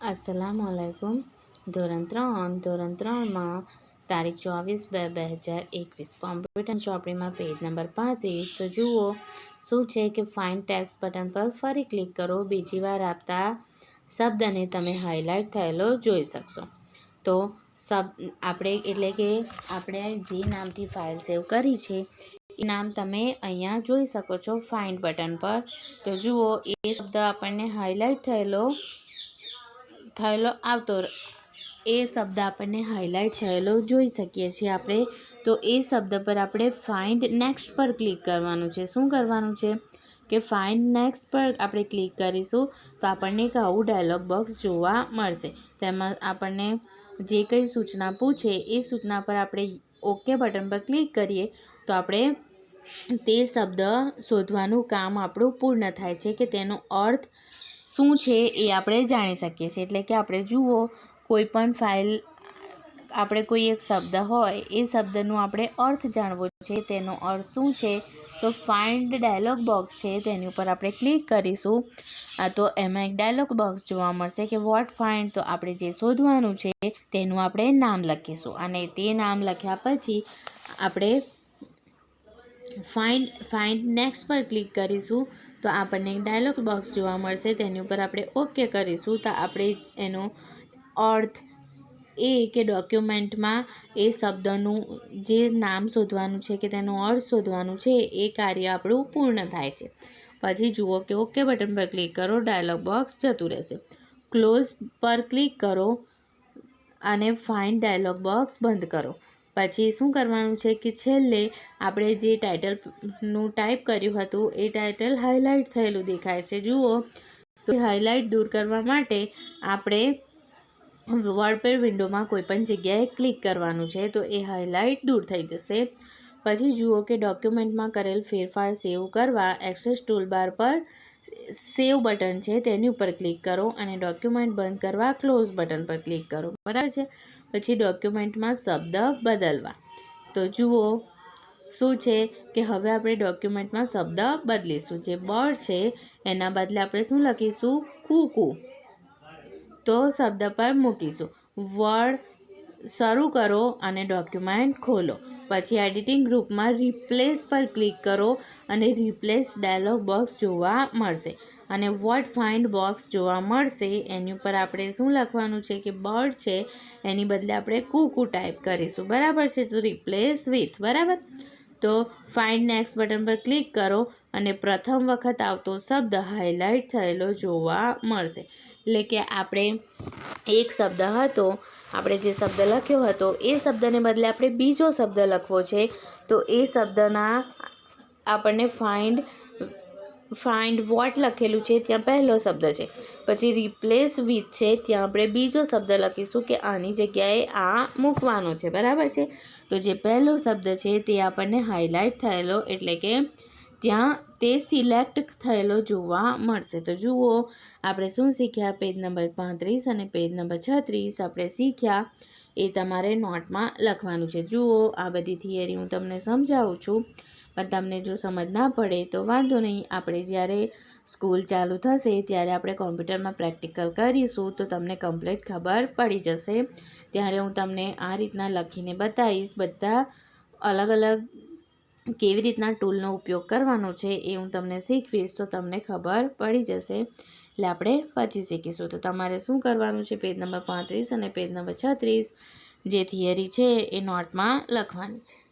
અસલામ વાલેકુમ ધોરણ ત્રણ, ધોરણ ત્રણમાં તારીખ ચોવીસ બે બે હજાર એકવીસ. કોમ્પ્યુટર ચોપડીમાં પેજ નંબર પાંત્રીસ. તો જુઓ, શું છે કે ફાઇન ટેક્સ બટન પર ફરી ક્લિક કરો. બીજી વાર આપતા શબ્દને તમે હાઇલાઇટ થયેલો જોઈ શકશો. તો સબ આપણે એટલે કે આપણે જે નામથી ફાઇલ સેવ કરી છે, એ નામ તમે અહીંયા જોઈ શકો છો ફાઇન્ડ બટન પર. તો જુઓ, એ શબ્દ આપણને હાઇલાઇટ થયેલો થયેલો આવતો એ શબ્દ આપણને હાઇલાઇટ થયેલો જોઈ શકીએ છીએ આપણે. તો એ શબ્દ પર આપણે ફાઇન્ડ નેક્સ્ટ પર ક્લિક કરવાનું છે. શું કરવાનું છે? કે ફાઇન્ડ નેક્સ્ટ પર આપણે ક્લિક કરીશું તો આપણને એક આવું ડાયલોગ બોક્સ જોવા મળશે. તેમાં આપણને જે કંઈ સૂચના પૂછે એ સૂચના પર આપણે ઓકે બટન પર ક્લિક કરીએ તો આપણે તે શબ્દ શોધવાનું કામ આપણું પૂર્ણ થાય છે કે તેનો અર્થ શું છે એ આપણે જાણી શકીએ છીએ. એટલે કે આપણે જુઓ કોઈ પણ ફાઇલ, આપણે કોઈ એક શબ્દ હોય, એ શબ્દનું આપણે અર્થ જાણવો છે, તેનો અર્થ શું છે? તો ફાઇન્ડ ડાયલોગ બોક્સ છે, તેની ઉપર આપણે ક્લિક કરીશું. આ તો એમાં એક ડાયલોગ બોક્સ જોવા મળશે કે વોટ ફાઇન્ડ તો આપણે જે શોધવાનું છે, તેનું આપણે નામ લખીશું. અને તે નામ લખ્યા પછી આપણે ફાઇન્ડ ફાઇન્ડ નેક્સ્ટ પર ક્લિક કરીશું. તો આપણને એક ડાયલોગ બોક્સ જોવા મળશે. તેની ઉપર આપણે ઓકે કરીશું. તો આપણે એનો અર્થ એ કે ડોક્યુમેન્ટમાં એ શબ્દનું જે નામ શોધવાનું છે કે તેનો અર્થ શોધવાનું છે, એ કાર્ય આપણું પૂર્ણ થાય છે. પછી જુઓ કે ઓકે બટન પર ક્લિક કરો ડાયલોગ બોક્સ જતું રહેશે. ક્લોઝ પર ક્લિક કરો અને ફાઇન ડાયલોગ બોક્સ બંધ કરો. પછી શું કરવાનું છે કે છેલ્લે આપણે જે ટાઇટલનું ટાઈપ કર્યું હતું, એ ટાઇટલ હાઇલાઇટ થયેલું દેખાય છે. જુઓ, તો હાઇલાઇટ દૂર કરવા માટે આપણે વર્ડપેડ વિન્ડોમાં કોઈપણ જગ્યાએ ક્લિક કરવાનું છે, તો એ હાઇલાઇટ દૂર થઈ જશે. પછી જુઓ કે ડોક્યુમેન્ટમાં કરેલ ફેરફાર સેવ કરવા એક્સેસ ટૂલબાર પર સેવ બટન છે, તેની ઉપર ક્લિક કરો અને ડોક્યુમેન્ટ બંધ કરવા ક્લોઝ બટન પર ક્લિક કરો. બરાબર છે? પછી ડોક્યુમેન્ટમાં શબ્દ બદલવા. તો જુઓ, શું છે કે હવે આપણે ડોક્યુમેન્ટમાં શબ્દ બદલીશું. જે બર્ડ છે, એના બદલે આપણે શું લખીશું? કુકુ. તો શબ્દ પર મૂકીશું. વર્ડ શરૂ કરો અને ડોક્યુમેન્ટ ખોલો. પછી એડિટિંગ ગ્રુપમાં રિપ્લેસ પર ક્લિક કરો અને રિપ્લેસ ડાયલોગ બોક્સ જોવા મળશે. અને વોટ ફાઇન્ડ બોક્સ જોવા મળશે. એની ઉપર આપણે શું લખવાનું છે કે બર્ડ છે. એની બદલે આપણે કુકુ ટાઈપ કરીશું. બરાબર છે? તો રિપ્લેસ વિથ બરાબર? તો ફાઇન્ડ નેક્સ્ટ બટન પર ક્લિક કરો અને પ્રથમ વખત આવતો શબ્દ હાઇલાઇટ થયેલો જોવા મળશે. એટલે કે આપણે એક શબ્દ હતો, આપણે જે શબ્દ લખ્યો હતો, એ શબ્દને બદલે આપણે બીજો શબ્દ લખવો છે, તો એ શબ્દના આપણને ફાઇન્ડ ફાઇન્ડ વોટ લખેલું છે, ત્યાં પહેલો શબ્દ છે. પછી રિપ્લેસ વિથ છે, ત્યાં આપણે બીજો શબ્દ લખીશું કે આની જગ્યાએ આ મૂકવાનો છે, બરાબર છે? તો જે પહેલો શબ્દ છે તે આપણને હાઇલાઇટ થયેલો, એટલે કે ત્યાં તે સિલેક્ટ થયેલો જોવા મળશે. તો જુઓ, આપણે શું શીખ્યા? પેજ નંબર પાંત્રીસ અને પેજ નંબર છત્રીસ આપણે શીખ્યા, એ તમારે નોટમાં લખવાનું છે. જુઓ, આ બધી થિયરી હું તમને સમજાવું છું. પણ તમને જો સમજ ના પડે તો વાંધો નહીં. આપણે જ્યારે સ્કૂલ ચાલુ થશે ત્યારે આપણે કોમ્પ્યુટરમાં પ્રેક્ટિકલ કરીશું તો તમને કમ્પ્લીટ ખબર પડી જશે. ત્યારે હું તમને આ રીતના લખીને બતાવીશ. બધા અલગ અલગ કેવી રીતના ટૂલનો ઉપયોગ કરવાનો છે એ હું તમને શીખવીશ તો તમને ખબર પડી જશે. એટલે આપણે પછી શીખીશું. તો તમારે શું કરવાનું છે? પેજ નંબર પાંત્રીસ અને પેજ નંબર છત્રીસ જે થિયરી છે એ નોટમાં લખવાની છે.